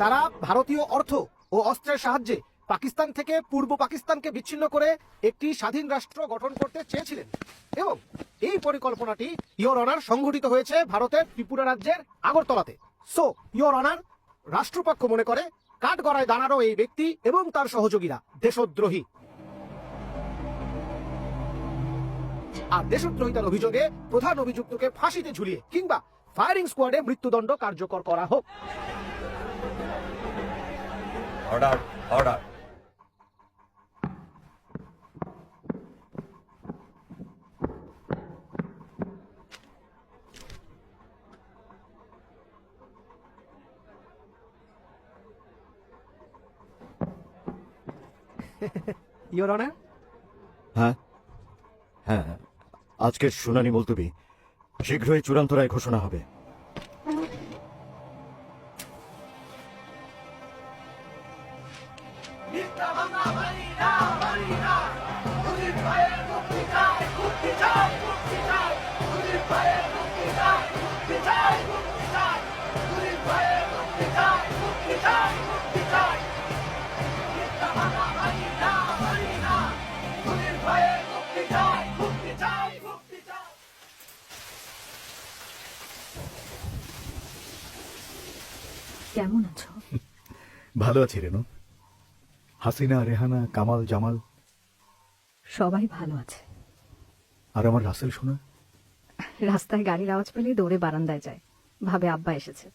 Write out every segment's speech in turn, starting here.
তারা ভারতীয় অর্থ ও অস্ত্রের সাহায্যে পাকিস্তান থেকে পূর্ব পাকিস্তানকে বিচ্ছিন্ন করে একটি স্বাধীন রাষ্ট্র গঠন করতে চেয়েছিলেন। এবং এই পরিকল্পনাটি ইয়োর অনার সংঘটিত হয়েছে ভারতের ত্রিপুরা রাজ্যের আগরতলাতে। সো ইয়োর অনার, রাষ্ট্রপক্ষ মনে করে, কাঠগড়ায় দাঁড়ানো এই ব্যক্তি এবং তার সহযোগীরা দেশদ্রোহী। আর দেশদ্রোহিতার অভিযোগে প্রধান অভিযুক্তকে ফাঁসিতে ঝুলিয়ে কিংবা ফায়ারিং স্কোয়াডে মৃত্যুদণ্ড কার্যকর করা হোক। অর্ডার অর্ডার ইয়োর অনার হ্যাঁ হ্যাঁ। আজকের শুনানি মুলতবি শীঘ্রই চূড়ান্ত রায় ঘোষণা হবে। কেমন আছো? ভালো আছি রেনু হাসিনা রেহানা কামাল জামাল। সবাই ভালো আছে। আর আমার রাসেল শোনা রাস্তায় গাড়ির আওয়াজ পেলে দৌড়ে বারান্দায় যায়। ভাবে আব্বা এসেছে।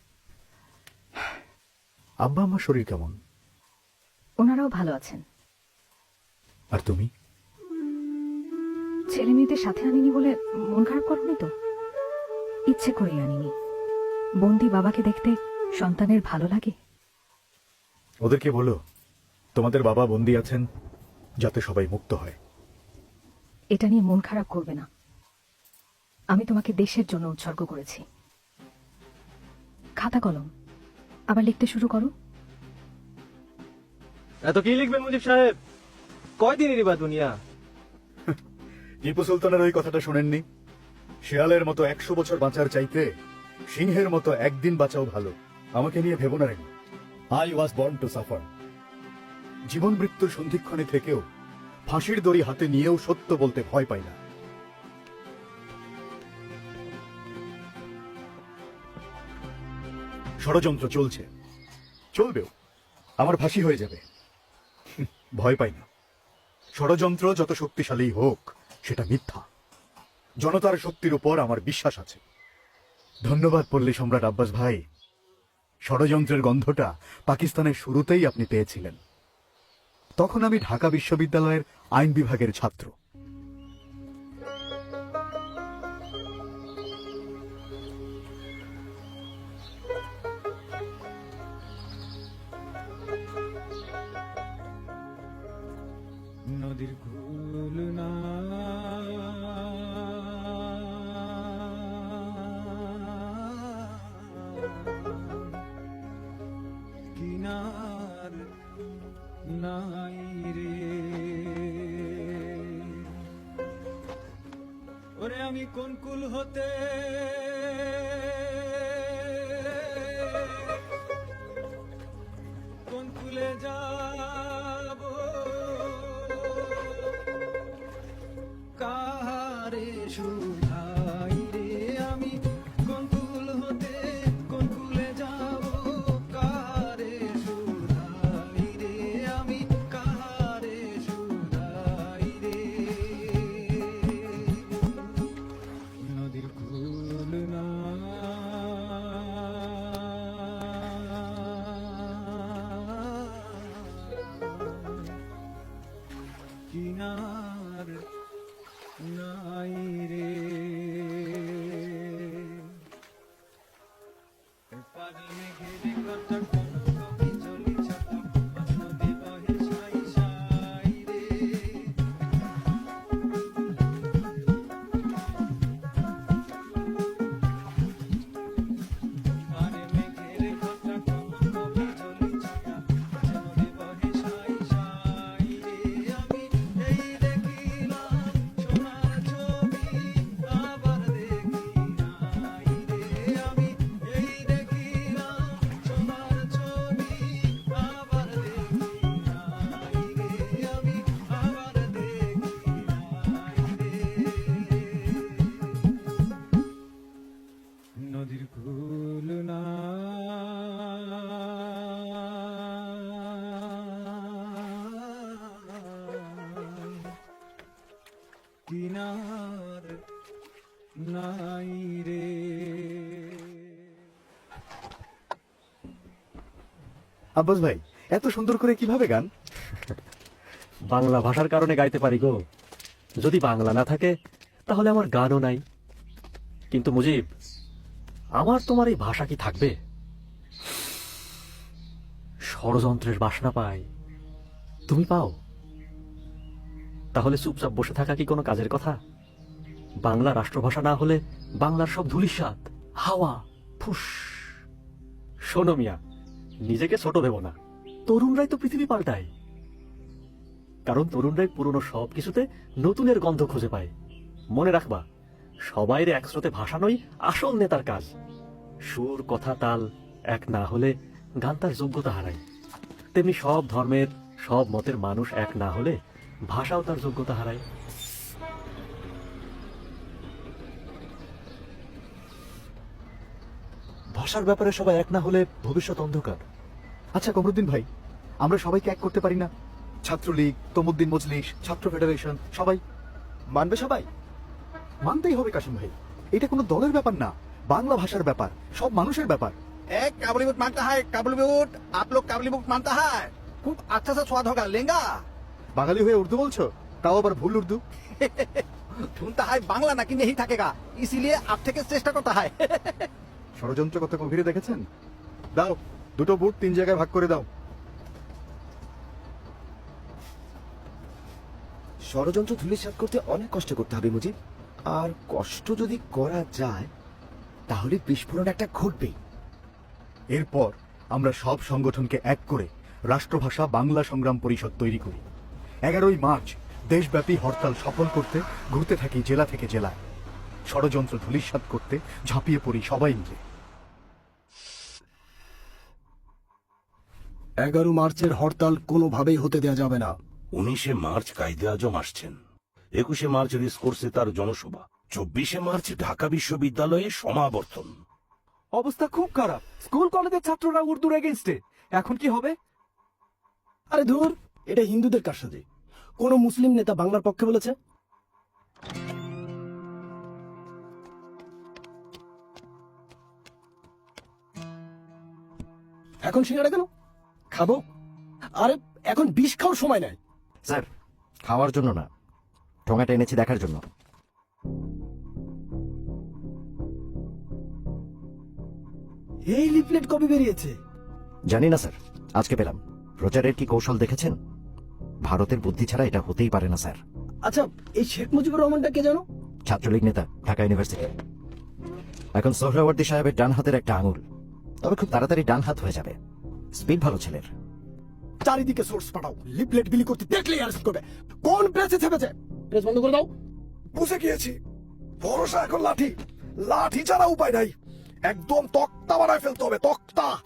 আব্বা আমার শরীর কেমন? ওনারাও ভালো আছেন। আর তুমি? ছেলে মেয়েদের সাথে আনিনি বলে মন খারাপ করনি তো? ইচ্ছে করেই আনিনি। বন্দি বাবাকে দেখতে সন্তানের ভালো লাগে? ওদেরকে বলো তোমাদের বাবা বন্দি আছেন যাতে সবাই মুক্ত হয়। এটা নিয়ে মন খারাপ করবে না। আমি তোমাকে দেশের জন্য উৎসর্গ করেছি। খাতা কলম আবার লিখতে শুরু করো। এত কি লিখবেন মুজিব সাহেব? কয়দিনেরই বা দুনিয়া? টিপু সুলতানের ওই কথাটা শোনেননি? শেয়ালের মতো একশো বছর বাঁচার চাইতে সিংহের মতো একদিন বাঁচাও ভালো। আমাকে নিয়ে ভেবো না I was born to suffer জীবন মৃত্যুর সন্ধিক্ষণে থেকেও ফাঁসির দড়ি হাতে নিয়েও সত্য বলতে ভয় পাই না। ষড়যন্ত্র চলছে। চলবেও। আমার ফাঁসি হয়ে যাবে। ভয় পাই না। ষড়যন্ত্র যত শক্তিশালী হোক, সেটা মিথ্যা। জনতার শক্তির উপর আমার বিশ্বাস আছে। ধন্যবাদ পল্লী সম্রাট আব্বাস ভাই। ষড়যন্ত্রের গন্ধটা পাকিস্তানের শুরুতেই আপনি পেয়েছিলেন। তখন আমি ঢাকা বিশ্ববিদ্যালয়ের আইন বিভাগের ছাত্র। কোন কুল হতে রে। আব্বাস ভাই এত সুন্দর করে কীভাবে গান? বাংলা ভাষার কারণে গাইতে পারি গো। যদি বাংলা না থাকে তাহলে আমার গানও নাই। কিন্তু মুজিব আমার তোমার এই ভাষা কি থাকবে? ষড়যন্ত্রের বাসনা পাই। তুমি পাও? তাহলে চুপচাপ বসে থাকা কি কোনো কাজের কথা? বাংলা রাষ্ট্রভাষা না হলে বাংলার সব ধুলিস্বাদ হাওয়া, ফুস। শোনো মিয়া, নিজেকে ছোট ভেবো না। তরুণরাই তো পৃথিবী পাল্টায়। কারণ তরুণরাই পুরনো সব কিছুতে নতুনের গন্ধ খুঁজে পায়। মনে রাখবা, সবাইরে একস্রোতে ভাসানোই আসল নেতার কাজ। সুর, কথা, তাল এক না হলে গান তার যোগ্যতা হারায়। তেমনি সব ধর্মের, সব মতের মানুষ এক না হলে ভাষাও তার যোগ্যতা হারায়। ভাষার ব্যাপারে সবাই এক না হলে ভবিষ্যৎ অন্ধকার। আচ্ছা কমরুদ্দিন ভাই আমরা সবাইকে এক করতে পারি না? ছাত্রলীগ তমুদ্দিন মজলিস ছাত্র ফেডারেশন সবাই। মানবে সবাই? মানতেই হবে কাশিম ভাই। এটা কোনো দলের ব্যাপার না বাংলা ভাষার ব্যাপার সব মানুষের ব্যাপার। এক কাবলি বুট মানতা হয় কাবলি বুট আপ লোক কাবলি বুট মানতা হয়। খুব আচ্ছা সা স্বাদ হোগা লেঙ্গা। বাঙালি হয়ে উর্দু বলছো? তাও আবার ভুল উর্দু? শুনতে হয় বাংলা নাকি নেই থাকেগা ইসিলিয়ে আপ থেকে চেষ্টা করতে হয়। ষড়যন্ত্র কত গভীরে দেখেছেন? দাও দুটো বুট তিন জায়গায় ভাগ করে দাও। ষড়যন্ত্র ধুলিসাৎ করতে অনেক কষ্ট করতে হবে মুজিব। আর কষ্ট যদি করা যায় তাহলে বিস্ফোরণ একটা ঘটবেই। এরপর আমরা সব সংগঠনকে এক করে রাষ্ট্রভাষা বাংলা সংগ্রাম পরিষদ তৈরি করি। এগারোই মার্চ দেশব্যাপী হরতাল সফল করতে ঘুরতে থাকি জেলা থেকে জেলায়। ষড়যন্ত্র ধূলিসাৎ করতে ঝাঁপিয়ে পড়ি সবাই মিলে। এগারো মার্চের হরতাল কোনোভাবেই হতে দেওয়া যাবে না। উনিশে মার্চ কায়দে আজম আসছেন। একুশে মার্চ রেস করছে তার জনসভা। চব্বিশে মার্চ ঢাকা বিশ্ববিদ্যালয়ে সমাবর্তন। অবস্থা খুব খারাপ। স্কুল কলেজের ছাত্ররা উর্দুর এগেনস্টে এখন কি হবে? আরে ধুর এটা হিন্দুদের কারসাজি কোন মুসলিম নেতা বাংলার পক্ষে বলেছে? এখন সিঙ্গারা কেন? খাব? আরে এখন বিষ খাওয়ার সময় নাই। স্যার খাওয়ার জন্য না ঠোঙাটা এনেছি দেখার জন্য। এই লিফলেট কবে বেরিয়েছে? জানি না স্যার আজকে পেলাম। প্রচারের কি কৌশল দেখেছেন? ভারতের বুদ্ধি ছাড়া এটা হতেই পারে না স্যার। আচ্ছা এই শেখ মুজিবুর রহমানটা কে জানো? ছাত্রলীগ নেতা ঢাকা ইউনিভার্সিটি। এখন সোহরাওয়ার্দী সাহেবের ডান হাতের একটা আঙুল। তবে খুব তাড়াতাড়ি ডান হাত হয়ে যাবে। স্পিড ভালো ছেলের। চারিদিকে সোর্স পাঠাও। লিফলেট বিলি করতে দেখলেই অ্যারেস্ট করবে। কোন প্রেসে ছেপেছে প্রেস বন্ধ করে দাও। বুঝে গিয়েছি। ভরসা এখন লাঠি। লাঠি ছাড়া উপায় নাই। একদম তক্তা বানায় ফেলতে হবে তক্তা।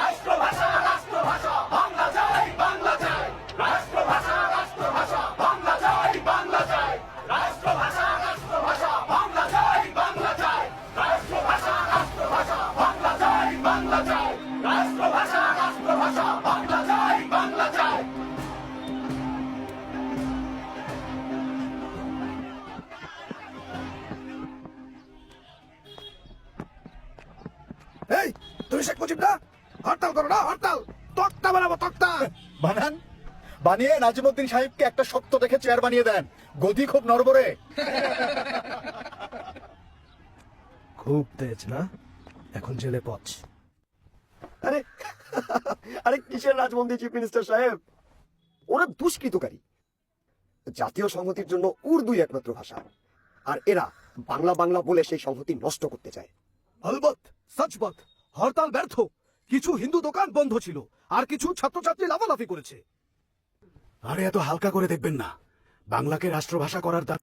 এই হরতাল করো না হরতাল। তক্তা বানাবো তক্তা। বানান। বানিয়ে নাজিমুদ্দিন সাহেবকে একটা শক্ত দেখে চেয়ার বানিয়ে দেন। গদি খুব নড়বড়ে। খুব তেজ না? এখন জেলে পচ আরে আরে কিসের রাজবন্দি চিফ মিনিস্টার সাহেব? ওরা দুষ্কৃতকারী। জাতীয় সংহতির জন্য উর্দুই একমাত্র ভাষা। আর এরা বাংলা বাংলা বলে সেই সংহতি নষ্ট করতে চায়। অলবত সচবত হরতাল ব্যর্থ। কিছু হিন্দু দোকান বন্ধ ছিল, আর কিছু ছাত্রছাত্রী লাফালাফি করেছে। আরে এত হালকা করে দেখবেন না। বাংলাকে রাষ্ট্রভাষা করার